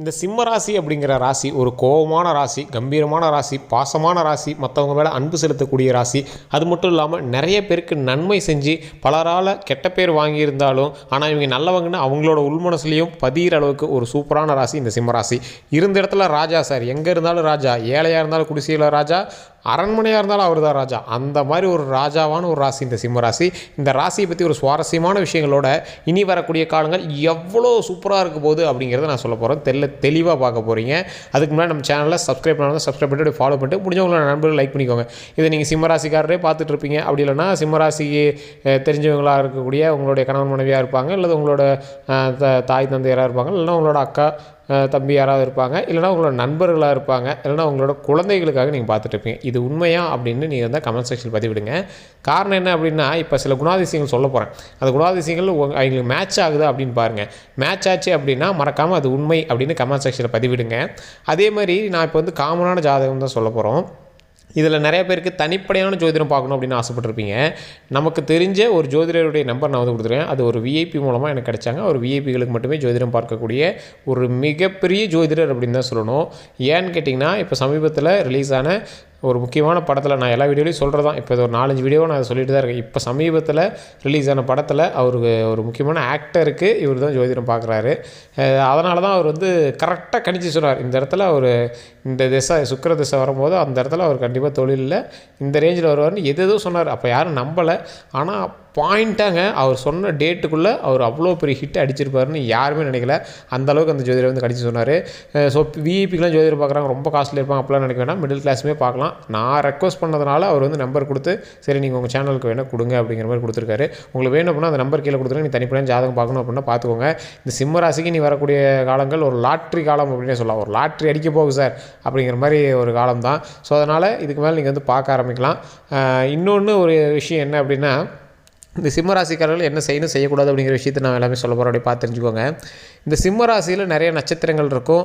இந்த சிம்ம ராசி அப்படிங்கிற ராசி ஒரு கோபமான ராசி கம்பீரமான ராசி பாசமான ராசி மற்றவங்க மேலே அன்பு செலுத்தக்கூடிய ராசி அது மட்டும் இல்லாமல் நிறைய பேருக்கு நன்மை செஞ்சு பலரால் கெட்ட பேர் வாங்கியிருந்தாலும் ஆனால் இவங்க நல்லவங்கன்னு அவங்களோட உள்மனசுலேயும் பதிகிற அளவுக்கு ஒரு சூப்பரான ராசி இந்த சிம்ம ராசி. இருந்த இடத்துல ராஜா சார். எங்கே இருந்தாலும் ராஜா. ஏழையாக இருந்தாலும் குடிசையில் ராஜா. அரண்மனையாக இருந்தாலும் அவர் தான் ராஜா. அந்த மாதிரி ஒரு ராஜாவான ஒரு ராசி இந்த சிம்ம ராசி. இந்த ராசியை பற்றி ஒரு சுவாரஸ்யமான விஷயங்களோட இனி வரக்கூடிய காலங்கள் எவ்வளோ சூப்பராக இருக்க போகுது அப்படிங்கிறத நான் சொல்ல போகிறேன் தெல்ல தெளிவாக பார்க்க போகிறீங்க அதுக்கு முன்னாடி நம்ம சேனலில் சப்ஸ்கிரைப் பண்ணாலும் சப்ஸ்கிரைப் பண்ணிட்டு ஃபாலோ பண்ணிட்டு முடிஞ்சவங்களோட நண்பர்கள் லைக் பண்ணிக்கோங்க. இதை நீங்கள் சிம்மராசிக்காரரே பார்த்துட்டு இருப்பீங்க. அப்படி இல்லைன்னா சிம்மராசி தெரிஞ்சவங்களாக இருக்கக்கூடிய உங்களுடைய கணவன் மனைவியாக இருப்பாங்க. இல்லை உங்களோட தாய் தந்தையராக இருப்பாங்க. இல்லைன்னா உங்களோட அக்கா தம்பி யாராவது இருப்பாங்க இல்லைனா உங்களோட நண்பர்களாக இருப்பாங்க இல்லைனா உங்களோட குழந்தைகளுக்காக நீங்கள் பார்த்துட்டு இருப்பீங்க. இது உண்மையா அப்படின்னு நீங்கள் இருந்தால் கமெண்ட் செக்ஷன் பதிவிடுங்க. காரணம் என்ன அப்படின்னா இப்போ சில குணாதிசயங்கள் சொல்ல போகிறேன் அந்த குணாதிசயங்கள் உங்க- அவங்களுக்கு மேட்ச் ஆகுதா அப்படின்னு பாருங்கள் மேட்ச் ஆச்சு அப்படின்னா மறக்காமல் அது உண்மை அப்படின்னு கமெண்ட் செக்ஷனில் பதிவிடுங்க. அதே மாதிரி நான் இப்போ வந்து காமனான ஜாதகம் தான் சொல்ல போகிறோம் இதில் நிறைய பேருக்கு தனிப்படையான ஜோதிடம் பார்க்கணும் அப்படின்னு ஆசைப்பட்டிருப்பீங்க. நமக்கு தெரிஞ்ச ஒரு ஜோதிடருடைய நம்பர் நான் வந்து கொடுத்துருக்கேன். அது ஒரு விஐபி மூலமாக எனக்கு கிடைச்சாங்க. ஒரு விஐபிகளுக்கு மட்டுமே ஜோதிடம் பார்க்கக்கூடிய ஒரு மிகப்பெரிய ஜோதிடர் அப்படின்னு தான் சொல்லணும். ஏன்னு கேட்டிங்கன்னா இப்போ சமீபத்தில் ரிலீஸ் ஆன ஒரு முக்கியமான படத்தில் நான் எல்லா வீடியோலையும் சொல்கிறது தான் இப்போ இது ஒரு நாலஞ்சு வீடியோ நான் சொல்லிட்டு தான் இருக்கேன். இப்போ சமீபத்தில் ரிலீஸ் ஆன படத்தில் அவருக்கு ஒரு முக்கியமான ஆக்டருக்கு இவர் தான் ஜோதிடம் பார்க்குறாரு அதனால தான் அவர் வந்து கரெக்டாக கணிச்சு சொன்னார் இந்த இடத்துல அவர் இந்த திசை சுக்கிர திசை வரும்போது அந்த இடத்துல அவர் கண்டிப்பாக தொழிலில் இந்த ரேஞ்சில் வருவார்னு எது எதுவும் சொன்னார். அப்போ யாரும் நம்பலை. ஆனால் பாயிண்ட்டாங்க. அவர் சொன்ன டேட்டுக்குள்ளே அவர் அவ்வளோ பெரிய ஹிட் அடிச்சிருப்பாருன்னு யாருமே நினைக்கல. அந்த அளவுக்கு அந்த ஜோதிடர் வந்து கடிச்சு சொன்னார். ஸோ விஐபிக்கெலாம் ஜோதிடர் பார்க்குறாங்க. ரொம்ப காஸ்ட்லி இருப்பாங்க அப்படிலாம் நினைக்க வேணாம். மிடில் கிளாஸுமே பார்க்கலாம். நான் ரெக்வஸ்ட் பண்ணதுனால அவர் வந்து நம்பர் கொடுத்து சரி நீங்கள் உங்கள் சேனலுக்கு வேணால் கொடுங்க அப்படிங்கிற மாதிரி கொடுத்துருக்காரு. உங்களுக்கு வேணும் அப்படின்னா அந்த நம்பர் கீழே கொடுத்துருங்க. நீ தனிப்படையாக ஜாதகம் பார்க்கணும் அப்படின்னா பார்த்துக்கோங்க. இந்த சிம்ம ராசிக்கு நீ வரக்கூடிய காலங்கள் ஒரு லாட்ரி காலம் அப்படின்னே சொல்லலாம். ஒரு லாட்ரி அடிக்க போகுது சார் அப்படிங்கிற மாதிரி ஒரு காலம் தான் ஸோ அதனால் இதுக்கு மேலே நீங்கள் வந்து பார்க்க ஆரம்பிக்கலாம். இன்னொன்று ஒரு விஷயம் என்ன அப்படின்னா இந்த சிம்ம ராசிக்காரர்கள் என்ன செய்யணும் செய்யக்கூடாது அப்படிங்கிற விஷயத்தை நான் எல்லாமே சொல்ல போகிறோம் அப்படி பார்த்து தெரிஞ்சுக்கோங்க. இந்த சிம்ம ராசியில் நிறைய நட்சத்திரங்கள் இருக்கும்.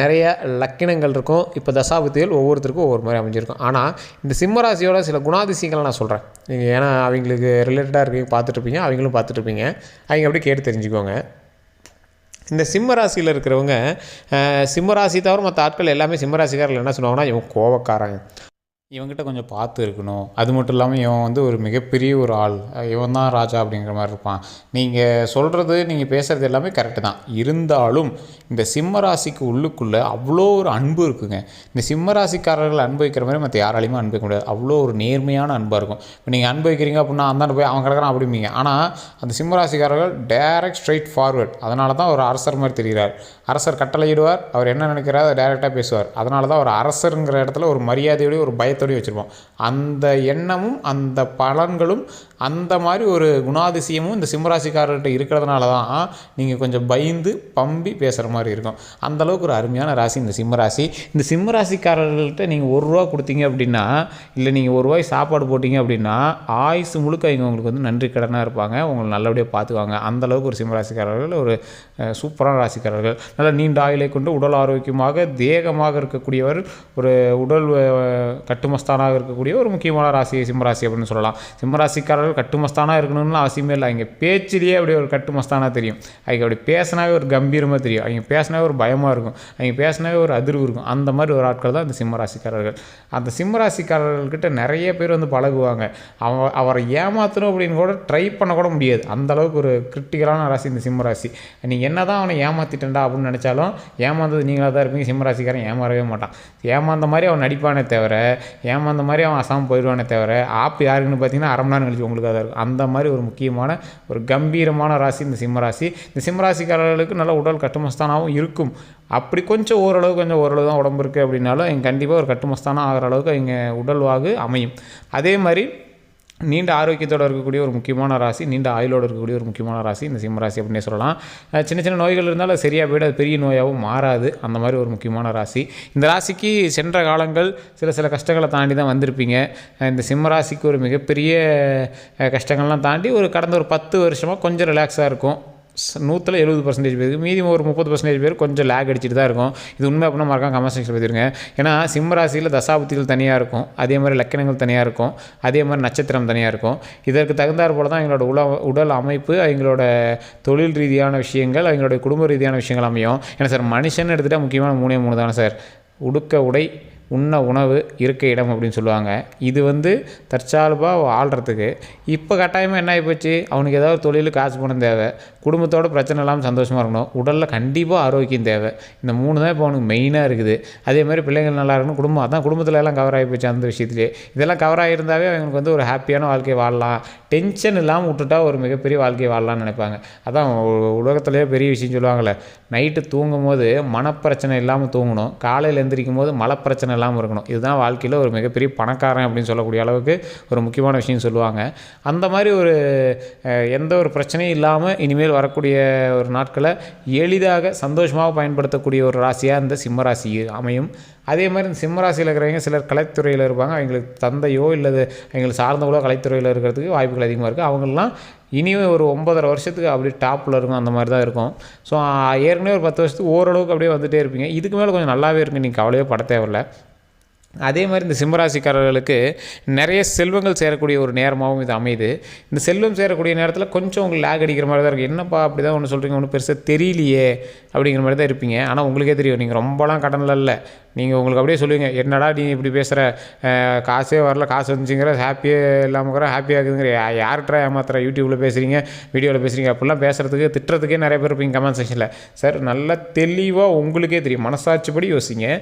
நிறைய லக்கினங்கள் இருக்கும். இப்போ தசாபுத்திகள் ஒவ்வொருத்தருக்கும் ஒவ்வொரு மாதிரி அமைஞ்சிருக்கும். ஆனால் இந்த சிம்ம ராசியோட சில குணாதிசயங்களை நான் சொல்கிறேன் நீங்கள் ஏன்னா அவங்களுக்கு ரிலேட்டடாக இருக்கீங்க பார்த்துட்ருப்பீங்க அவங்களும் பார்த்துட்ருப்பீங்க அவங்க அப்படியே கேட்டு தெரிஞ்சுக்கோங்க. இந்த சிம்ம ராசியில் இருக்கிறவங்க சிம்மராசி சிம்ம ராசி தவிர மற்ற ஆட்கள் எல்லாமே சிம்ம ராசிக்காரர்கள் என்ன சொல்லுவாங்கன்னா இவங்க கோவக்காரங்க இவன்கிட்ட கொஞ்சம் பார்த்து இருக்கணும். அது மட்டும் இல்லாமல் இவன் வந்து ஒரு மிகப்பெரிய ஒரு ஆள். இவன் தான் ராஜா அப்படிங்கிற மாதிரி இருப்பான். நீங்கள் சொல்கிறது நீங்கள் பேசுகிறது எல்லாமே கரெக்டு தான். இருந்தாலும் இந்த சிம்ம ராசிக்கு உள்ளுக்குள்ளே அவ்வளோ ஒரு அன்பு இருக்குங்க. இந்த சிம்ம ராசிக்காரர்கள் அனுபவிக்கிற மாதிரி மற்ற யாராலையுமே அன்பு முடியாது. அவ்வளோ ஒரு நேர்மையான அன்பாக இருக்கும். இப்போ நீங்கள் அனுபவிக்கிறீங்க அப்படின்னா அந்த போய் அவன் கிடக்கிறான் அப்படிம்பீங்க. ஆனால் அந்த சிம்ம ராசிக்காரர்கள் டேரக்ட் ஸ்ட்ரைட் ஃபார்வர்ட் அதனால தான் ஒரு அரசர் மாதிரி தெரிகிறார். அரசர் கட்டளையிடுவார். அவர் என்ன நினைக்கிறார்? அதை டேரெக்டாக பேசுவார். அதனால தான் ஒரு அரசருங்கிற இடத்துல ஒரு மரியாதையோடய ஒரு பயத்தோடய வச்சுருப்போம். அந்த எண்ணமும் அந்த பலன்களும் அந்த மாதிரி ஒரு குணாதிசயமும் இந்த சிம்மராசிக்காரர்கிட்ட இருக்கிறதுனால தான் நீங்கள் கொஞ்சம் பயந்து பம்பி பேசுகிற மாதிரி இருக்கும். அந்தளவுக்கு ஒரு அருமையான ராசி இந்த சிம்மராசி. இந்த சிம்மராசிக்காரர்கள்ட்ட நீங்கள் ஒரு ரூபா கொடுத்தீங்க அப்படின்னா இல்லை நீங்கள் ஒரு ரூபாய் சாப்பாடு போட்டீங்க அப்படின்னா ஆயுசு முழுக்க இங்கே உங்களுக்கு வந்து நன்றி கடனாக இருப்பாங்க. உங்களை நல்லபடியாக பார்த்துக்குவாங்க. அந்தளவுக்கு ஒரு சிம்மராசிக்காரர்கள் ஒரு சூப்பரான ராசிக்காரர்கள். நல்ல நீண்ட ஆயுளை கொண்டு உடல் ஆரோக்கியமாக தேகமாக இருக்கக்கூடியவர் ஒரு உடல் கட்டுமஸ்தானாக இருக்கக்கூடிய ஒரு முக்கியமான ராசி சிம்மராசி அப்படின்னு சொல்லலாம். சிம்மராசிக்காரர்கள் கட்டுமஸ்தானாக இருக்கணும்னு அவசியமே இல்லை. அவங்க பேச்சிலேயே அப்படி ஒரு கட்டுமஸ்தானாக தெரியும். அவங்க அப்படி பேசினாவே ஒரு கம்பீரமாக தெரியும். அவங்க பேசினாவே ஒரு பயமாக இருக்கும். அவங்க பேசினாவே ஒரு அதிர்வு இருக்கும். அந்த மாதிரி ஒரு ஆட்கள் தான் இந்த சிம்மராசிக்காரர்கள். அந்த சிம்மராசிக்காரர்கள்கிட்ட நிறைய பேர் வந்து பழகுவாங்க. அவ அவரை ஏமாற்றணும் அப்படின்னு கூட ட்ரை பண்ணக்கூட முடியாது. அந்தளவுக்கு ஒரு கிரிட்டிக்கலான ராசி இந்த சிம்மராசி. நீங்கள் என்ன தான் அவனை ஏமாற்றிட்டேன்டா அப்படின்னு நினச்சாலும் ஏமாந்தது நீங்களாக தான் இருப்பீங்க. சிம்மராசிக்காரன் ஏமாறவே மாட்டான். ஏமாந்த மாதிரி அவன் நடிப்பானே தவிர ஏமாந்த மாதிரி அவன் அசாம் போயிடுவானே தவிர ஆப் யாருக்குன்னு பார்த்தீங்கன்னா அரை மணி நேரம் கழிச்சு உங்களுக்கு தான் இருக்கும். அந்த மாதிரி ஒரு முக்கியமான ஒரு கம்பீரமான ராசி இந்த சிம்மராசி இந்த சிம்மராசிக்காரர்களுக்கு நல்ல உடல் கட்டுமஸ்தானாகவும் இருக்கும். அப்படி கொஞ்சம் ஓரளவு கொஞ்சம் ஓரளவு தான் உடம்பு இருக்குது அப்படின்னாலும் கண்டிப்பாக ஒரு கட்டுமஸ்தானம் ஆகிற அளவுக்கு அவங்க உடல்வாகு அமையும். அதே மாதிரி நீண்ட ஆரோக்கியத்தோடு இருக்கக்கூடிய ஒரு முக்கியமான ராசி நீண்ட ஆயுளோடு இருக்கக்கூடிய ஒரு முக்கியமான ராசி இந்த சிம்ம ராசி அப்படின்னே சொல்லலாம். சின்ன சின்ன நோய்கள் இருந்தாலும் சரியாக போய்ட்டு அது பெரிய நோயாகவும் மாறாது. அந்த மாதிரி ஒரு முக்கியமான ராசி. இந்த ராசிக்கு சென்ற காலங்கள் சில சில கஷ்டங்களை தாண்டி தான் வந்திருப்பீங்க. இந்த சிம்ம ராசிக்கு ஒரு மிகப்பெரிய கஷ்டங்கள்லாம் தாண்டி ஒரு கடந்த ஒரு பத்து வருஷமாக கொஞ்சம் ரிலாக்ஸாக இருக்கும். நூற்றில் எழுபது பர்சன்டேஜ் பேருக்கு மீதி ஒரு முப்பது பர்சன்டேஜ் பேர் கொஞ்சம் லேக் அடிச்சுட்டு தான் இருக்கும். இது உண்மை அப்படின்னா மறக்காம கமெண்ட் செக்ஷன் ஏன்னா சிம்ம ராசியில் தசாபுத்திகள் தனியாக இருக்கும். அதே மாதிரி லக்கணங்கள் தனியாக இருக்கும். அதே மாதிரி நட்சத்திரம் தனியாக இருக்கும். இதற்கு தகுந்தாற் போல தான் எங்களோட உல உடல் அமைப்பு எங்களோட தொழில் ரீதியான விஷயங்கள் எங்களுடைய குடும்ப ரீதியான விஷயங்கள் அமையும். ஏன்னா சார் மனுஷன் எடுத்துகிட்டா முக்கியமான மூணே மூணு தானே சார் உடுக்க உடை உண்ண உணவு இருக்க இடம் அப்படின்னு சொல்லுவாங்க. இது வந்து தற்சார்பாக வாழ்கிறதுக்கு இப்போ கட்டாயமாக என்ன ஆகிப்போச்சு அவனுக்கு ஏதாவது தொழில் காசு பணம் தேவை. குடும்பத்தோட பிரச்சனை இல்லாமல் சந்தோஷமாக இருக்கணும். உடலில் கண்டிப்பாக ஆரோக்கியம் தேவை. இந்த மூணு தான் இப்போ அவனுக்கு மெயினாக இருக்குது. அதே மாதிரி பிள்ளைங்கள் நல்லா இருக்கணும். குடும்பம் அதான் குடும்பத்தில் எல்லாம் கவர் ஆகி போச்சு அந்த விஷயத்துலேயே இதெல்லாம் கவர் ஆகியிருந்தாவே அவங்களுக்கு வந்து ஒரு ஹாப்பியான வாழ்க்கையை வாழலாம். டென்ஷன் இல்லாமல் விட்டுட்டா ஒரு மிகப்பெரிய வாழ்க்கையை வாழலாம்னு நினைப்பாங்க. அதான் உலகத்துலேயே பெரிய விஷயம் சொல்லுவாங்கள்ல நைட்டு தூங்கும் போது மனப்பிரச்சனை இல்லாமல் தூங்கணும். காலையில் எந்திரிக்கும் போது மலப்பிரச்சனை இல்லாமல் இருக்கணும். இதுதான் வாழ்க்கையில் ஒரு மிகப்பெரிய பணக்காரன் அப்படின்னு சொல்லக்கூடிய அளவுக்கு ஒரு முக்கியமான விஷயம் சொல்லுவாங்க. அந்த மாதிரி ஒரு எந்த ஒரு பிரச்சனையும் இல்லாமல் இனிமேல் வரக்கூடிய ஒரு நாட்களை எளிதாக சந்தோஷமாக பயன்படுத்தக்கூடிய ஒரு ராசியாக இந்த சிம்ம ராசி அமையும். அதே மாதிரி இந்த சிம்மராசியில் இருக்கிறவங்க சிலர் கலைத்துறையில் இருப்பாங்க. அவங்களுக்கு தந்தையோ இல்லது அவங்களுக்கு சார்ந்தவங்களோ கலைத்துறையில் இருக்கிறதுக்கு வாய்ப்புகள் அதிகமாக இருக்குது அவங்களாம் இனியும் ஒரு ஒன்பதரை வருஷத்துக்கு அப்படியே டாப்பில் இருக்கும். அந்த மாதிரி தான் இருக்கும். ஸோ ஏற்கனவே ஒரு பத்து வருஷத்துக்கு ஓரளவுக்கு அப்படியே வந்துகிட்டே இருப்பீங்க. இதுக்கு மேலே கொஞ்சம் நல்லாவே இருக்கு. நீங்கள் கவலையே பட தேவையில்ல. அதே மாதிரி இந்த சிம்மராசிக்காரர்களுக்கு நிறைய செல்வங்கள் சேரக்கூடிய ஒரு நேரமாகவும் இது அமையுது. இந்த செல்வம் சேரக்கூடிய நேரத்தில் கொஞ்சம் உங்களுக்கு லேக் அடிக்கிற மாதிரி தான் இருக்குது என்னப்பா அப்படி தான் ஒன்று சொல்கிறீங்க ஒன்றும் பெருசாக தெரியலையே அப்படிங்கிற மாதிரி தான் இருப்பீங்க. ஆனால் உங்களுக்கே தெரியும். நீங்கள் ரொம்பலாம் கடனில் இல்லை. நீங்கள் உங்களுக்கு அப்படியே சொல்லுவீங்க. என்னடா நீ இப்படி பேசுகிற காசே வரல. காசு வந்துச்சுங்கிற ஹாப்பியே இல்லாமல் ஹாப்பியாக இருக்குதுங்கிற யா- யார்கிட்ட ஏமாத்துற? யூடியூப்பில் பேசுகிறீங்க வீடியோவில் பேசுகிறீங்க அப்படிலாம் பேசுகிறதுக்கு திட்டுறதுக்கே நிறைய பேர் இருப்பீங்க கமெண்ட் செக்ஷனில். சார் நல்லா தெளிவாக உங்களுக்கே தெரியும். மனசாட்சிப்படி யோசிங்க.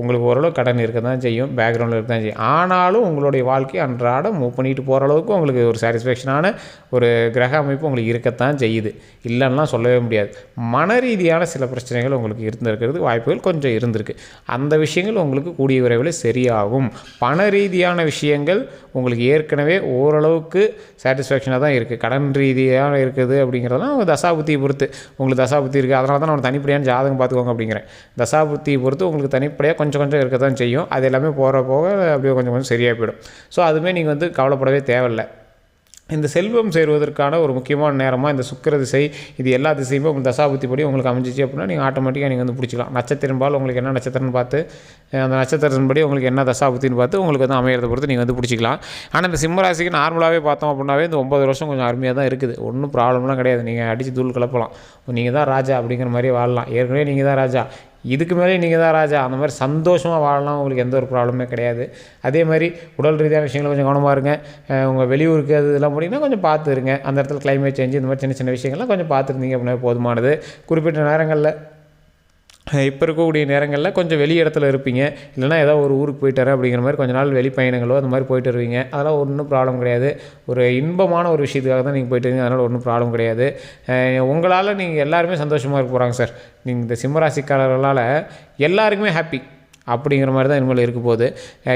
உங்களுக்கு ஓரளவு கடன் இருக்க தான் செய்யும் பேக்ரவுண்டில் இருக்க தான் செய்யும். ஆனாலும் உங்களுடைய வாழ்க்கை அன்றாடம் மூவ் பண்ணிட்டு போகிற அளவுக்கு உங்களுக்கு ஒரு சாட்டிஸ்ஃபேக்ஷனான ஒரு கிரக அமைப்பு உங்களுக்கு இருக்கத்தான் செய்யுது. இல்லைன்னா சொல்லவே முடியாது. மன ரீதியான சில பிரச்சனைகள் உங்களுக்கு இருந்திருக்கிறது வாய்ப்புகள் கொஞ்சம் இருந்திருக்கு. அந்த விஷயங்கள் உங்களுக்கு கூடிய விரைவில் சரியாகும். பண ரீதியான விஷயங்கள் உங்களுக்கு ஏற்கனவே ஓரளவுக்கு சாட்டிஸ்ஃபேக்ஷனாக தான் இருக்குது கடன் ரீதியாக இருக்குது அப்படிங்கிறதெல்லாம் உங்கள் தசாபுத்தியை பொறுத்து. உங்களுக்கு தசாபுத்தி இருக்குது அதனால தான் நான் தனிப்படியான ஜாதகம் பார்த்துக்கோங்க அப்படிங்கிறேன். தசாபுத்தியை பொறுத்து உங்களுக்கு தனிப்படையாக கொஞ்சம் கொஞ்சம் இருக்க தான் செய்யும். அது எல்லாமே போகிற போக அப்படியே கொஞ்சம் கொஞ்சம் சரியாக போயிடும். ஸோ அதுவுமே நீங்கள் வந்து கவலைப்படவே தேவையில்லை. இந்த செல்வம் சேருவதற்கான ஒரு முக்கியமான நேரமாக இந்த சுக்கர திசை இது எல்லா திசையுமே உங்கள் தசாபுத்தி படி உங்களுக்கு அமைஞ்சிச்சு அப்படின்னா நீங்கள் ஆட்டோமேட்டிக்காக நீங்கள் வந்து பிடிச்சிக்கலாம். நட்சத்திரம் பால் உங்களுக்கு என்ன நட்சத்திரம்னு பார்த்து அந்த அந்த நட்சத்திரத்தின்படி உங்களுக்கு என்ன தசாபுத்தின்னு பார்த்து உங்களுக்கு வந்து அமையிறத பொறுத்து நீங்கள் வந்து பிடிச்சிக்கலாம். ஆனால் இந்த சிம்மராசிக்கு நார்மலாகவே பார்த்தோம் அப்படின்னாவே இந்த ஒன்பது வருஷம் கொஞ்சம் அருமையாக தான் இருக்குது. ஒன்றும் ப்ராப்ளம்லாம் கிடையாது. நீங்கள் அடித்து தூள் கிளப்பலாம் நீங்கள் தான் ராஜா அப்படிங்கிற மாதிரி வாழலாம். ஏற்கனவே நீங்கள் தான் ராஜா. இதுக்கு மேலே நீங்கள் தான் ராஜா. அந்த மாதிரி சந்தோஷமாக வாழலாம் உங்களுக்கு எந்த ஒரு ப்ராப்ளமே கிடையாது. அதே மாதிரி உடல் ரீதியான விஷயங்கள் கொஞ்சம் கவனமாக இருங்க. உங்கள் வெளியூருக்கு அது இதெல்லாம் போனீங்கன்னா கொஞ்சம் பார்த்துருங்க. அந்த இடத்துல கிளைமேட் சேஞ்ச் இந்த மாதிரி சின்ன சின்ன விஷயங்கள்லாம் கொஞ்சம் பார்த்துருந்தீங்க அப்படின்னா போதுமானது. குறிப்பிட்ட நேரங்களில் இப்போ இருக்கக்கூடிய நேரங்களில் கொஞ்சம் வெளி இடத்துல இருப்பீங்க. இல்லைன்னா ஏதோ ஒரு ஊருக்கு போயிட்டு அப்படிங்கிற மாதிரி கொஞ்ச நாள் வெளி பயணங்களோ அந்த மாதிரி போயிட்டு வருவீங்க. அதெல்லாம் ஒன்றும் ப்ராப்ளம் கிடையாது. ஒரு இன்பமான ஒரு விஷயத்துக்காக தான் நீங்கள் போயிட்டு வரீங்க அதனால் ஒன்றும் ப்ராப்ளம் கிடையாது. உங்களால் நீங்கள் எல்லாருமே சந்தோஷமாக இருக்க போகிறாங்க சார். நீங்கள் இந்த சிம்மராசிக்காரர்களால் எல்லாருக்குமே ஹாப்பி அப்படிங்கிற மாதிரி தான் இனிமேல் இருக்க போகுது.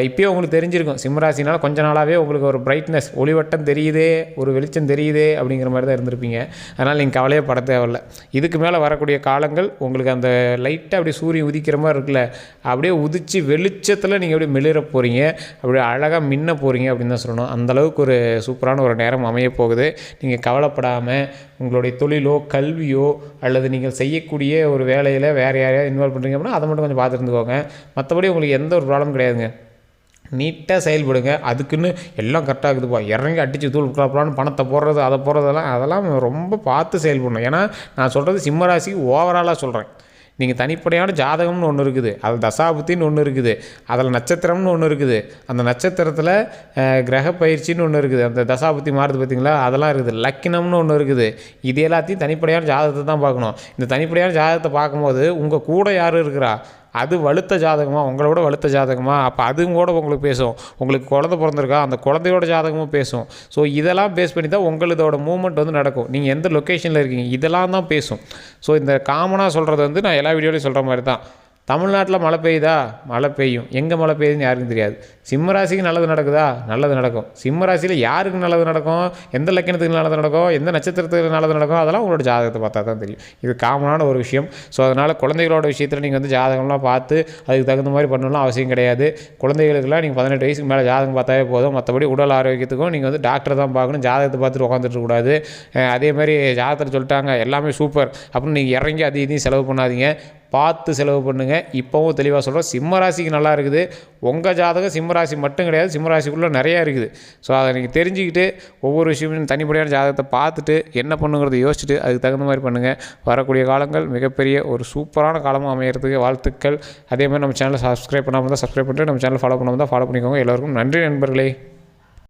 இப்போயே உங்களுக்கு தெரிஞ்சிருக்கும். சிம்மராசினால் கொஞ்ச நாளாகவே உங்களுக்கு ஒரு பிரைட்னஸ் ஒளிவட்டம் தெரியுதே ஒரு வெளிச்சம் தெரியுதே அப்படிங்கிற மாதிரி தான் இருந்திருப்பீங்க. அதனால் நீங்கள் கவலையே பட தேவையில்ல. இதுக்கு மேலே வரக்கூடிய காலங்கள் உங்களுக்கு அந்த லைட்டாக அப்படியே சூரியன் உதிக்கிற மாதிரி இருக்குல்ல அப்படியே உதிச்சு வெளிச்சத்தில் நீங்கள் அப்படியே மெளிர போகிறீங்க அப்படியே அழகாக மின்ன போகிறீங்க அப்படின்னு தான் சொல்லணும். அந்த அளவுக்கு ஒரு சூப்பரான ஒரு நேரம் அமைய போகுது. நீங்கள் கவலைப்படாமல் உங்களுடைய தொழிலோ கல்வியோ அல்லது நீங்கள் செய்யக்கூடிய ஒரு வேலையில் வேறு யாரையாவது இன்வால்வ் பண்ணுறீங்க அப்படின்னா அதை மட்டும் கொஞ்சம் பார்த்துருந்துக்கோங்க மற்றபடி உங்களுக்கு எந்த ஒரு ப்ராப்ளம் கிடையாதுங்க. நீட்டாக செயல்படுங்க. அதுக்குன்னு எல்லாம் கரெக்டாக இருக்குதுப்பா. இறங்கி அடித்து தூள் கிளப்பலான்னு பணத்தை போடுறது அதை போடுறதெல்லாம் அதெல்லாம் ரொம்ப பார்த்து செயல்படணும். ஏன்னா நான் சொல்கிறது சிம்மராசிக்கு ஓவராலாக சொல்கிறேன் நீங்கள் தனிப்படையான ஜாதகம்னு ஒன்று இருக்குது. அதில் தசாபுத்தின்னு ஒன்று இருக்குது. அதில் நட்சத்திரம்னு ஒன்று இருக்குது. அந்த நட்சத்திரத்தில் கிரக பயிற்சின்னு ஒன்று இருக்குது. அந்த தசாபுத்தி மாறுது பார்த்தீங்களா அதெல்லாம் இருக்குது. லக்கினம்னு ஒன்று இருக்குது. இது எல்லாத்தையும் தனிப்படையான ஜாதகத்தை தான் பார்க்கணும். இந்த தனிப்படையான ஜாதகத்தை பார்க்கும்போது உங்கள் கூட யார் இருக்கிறா? அது வலுத்த ஜாதகமா? உங்களை வலுத்த ஜாதகமா? அப்போ அதுவும் கூட உங்களுக்கு பேசும். உங்களுக்கு குழந்தை பிறந்திருக்கா? அந்த குழந்தையோட ஜாதகமும் பேசும். ஸோ இதெல்லாம் பேஸ் பண்ணி தான் உங்களதோட மூமெண்ட் வந்து நடக்கும். நீங்கள் எந்த லொக்கேஷனில் இருக்கீங்க? இதெல்லாம் தான் பேசும். ஸோ இந்த காமனாக சொல்கிறது வந்து நான் எல்லா வீடியோலையும் சொல்கிற மாதிரி தான். தமிழ்நாட்டில் மழை பெய்யுதா? மழை பெய்யும். எங்கே மழை பெய்யுதுன்னு யாருக்கும் தெரியாது. சிம்ம ராசிக்கு நல்லது நடக்குதா? நல்லது நடக்கும். சிம்ம ராசியில் யாருக்கு நல்லது நடக்கும்? எந்த லக்கணத்துக்கு நல்லது நடக்கும்? எந்த நட்சத்திரத்துக்கு நல்லது நடக்கும்? அதெல்லாம் உங்களோட ஜாதகத்தை பார்த்தா தான் தெரியும். இது காமனான ஒரு விஷயம். ஸோ அதனால் குழந்தைகளோட விஷயத்தில் நீங்கள் வந்து ஜாதகம்லாம் பார்த்து அதுக்கு தகுந்த மாதிரி பண்ணணும்னு அவசியம் கிடையாது. குழந்தைகளுக்கெல்லாம் நீங்கள் பதினெட்டு வயசுக்கு மேலே ஜாதகம் பார்த்தாவே போதும். மற்றபடி உடல் ஆரோக்கியத்துக்கும் நீங்கள் வந்து டாக்டர் தான் பார்க்கணும். ஜாதகத்தை பார்த்துட்டு உட்காந்துட்டு கூடாது அதே மாதிரி ஜாதகத்தில் சொல்லிட்டாங்க எல்லாமே சூப்பர் அப்படின்னு நீங்கள் இறங்கி அது இதையும் செலவு பண்ணாதீங்க. பார்த்து செலவு பண்ணுங்கள் இப்போவும் தெளிவாக சொல்கிறோம் சிம்மராசிக்கு நல்லா இருக்குது. உங்கள் ஜாதகம் சிம்மராசி மட்டும் கிடையாது. சிம்மராசிக்குள்ளே நிறையா இருக்குது. ஸோ அதை நீங்கள் தெரிஞ்சுக்கிட்டு ஒவ்வொரு விஷயமும் தனிப்படையான ஜாதகத்தை பார்த்துட்டு என்ன பண்ணுங்கிறத யோசிச்சுட்டு அதுக்கு தகுந்த மாதிரி பண்ணுங்கள் வரக்கூடிய காலங்கள் மிகப்பெரிய ஒரு சூப்பரான காலமாக அமையிறதுக்கு வாழ்த்துக்கள். அதே மாதிரி நம்ம சேனலை சப்ஸ்கிரைப் பண்ணாமல் தான் சப்ஸ்கிரைப் பண்ணிட்டு நம்ம சேனல் ஃபாலோ பண்ணாமல் தான் ஃபாலோ பண்ணிக்கோங்க. எல்லோருக்கும் நன்றி நண்பர்களே.